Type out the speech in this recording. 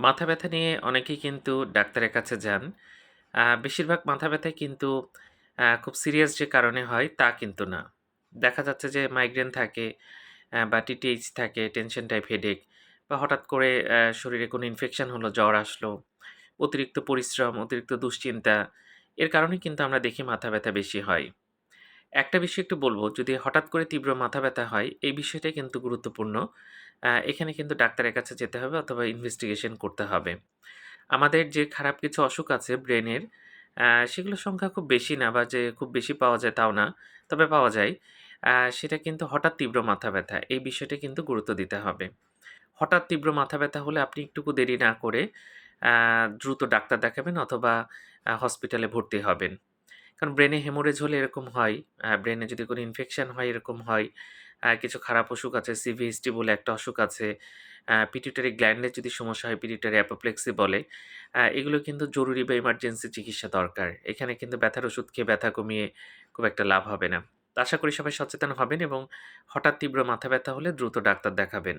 মাথা ব্যথা নিয়ে অনেকেই কিন্তু ডাক্তারের কাছে যান। বেশিরভাগ মাথা ব্যথাই কিন্তু খুব সিরিয়াস যে কারণে হয় তা কিন্তু না। দেখা যাচ্ছে যে মাইগ্রেন থাকে বা টিটিএইচ থাকে, টেনশন টাইপ হেডেক বা হঠাৎ করে শরীরে কোনো ইনফেকশন হলো, জ্বর আসলো, অতিরিক্ত পরিশ্রম, অতিরিক্ত দুশ্চিন্তা এর কারণে কিন্তু আমরা দেখি মাথা ব্যথা বেশি হয়। একটা বিষয় একটু বলব যদি হঠাৎ করে তীব্র মাথা ব্যথা হয়, এই বিষয়টাই কিন্তু গুরুত্বপূর্ণ। এখানে কিন্তু ডাক্তারের কাছে যেতে হবে অথবা ইনভেস্টিগেশন করতে হবে। আমাদের যে খারাপ কিছু অসুখ আছে ব্রেনের, সেগুলোর সংখ্যা খুব বেশি না বা যে খুব বেশি পাওয়া যায় তাও না। তবে পাওয়া যায়। সেটা কিন্তু হঠাৎ তীব্র মাথা ব্যথা। এই বিষয়টা কিন্তু গুরুত্ব দিতে হবে। হঠাৎ তীব্র মাথা ব্যথা হলে আপনি একটুকু দেরি না করে দ্রুত ডাক্তার দেখাবেন অথবা হসপিটালে ভর্তি হবেন। কারণ ব্রেনে হেমোরেজ হলে এরকম হয়। ব্রেনে যদি কোনো ইনফেকশান হয় এরকম হয়। কিছু খারাপ অসুখ আছে, সিভিএসটি বলে একটা অসুখ আছে। আ পিটুইটারি গ্ল্যান্ডের যদি সমস্যা হয়, পিটুইটারি অ্যাপোপ্লেক্সি বলে। এগুলো কিন্তু জরুরি বা এমার্জেন্সি চিকিৎসা দরকার। এখানে কিন্তু ব্যথার ওষুধ খেয়ে ব্যথা কমিয়ে খুব একটা লাভ হবে না। আশা করি সবাই সচেতন হবেন এবং হঠাৎ তীব্র মাথা ব্যথা হলে দ্রুত ডাক্তার দেখাবেন।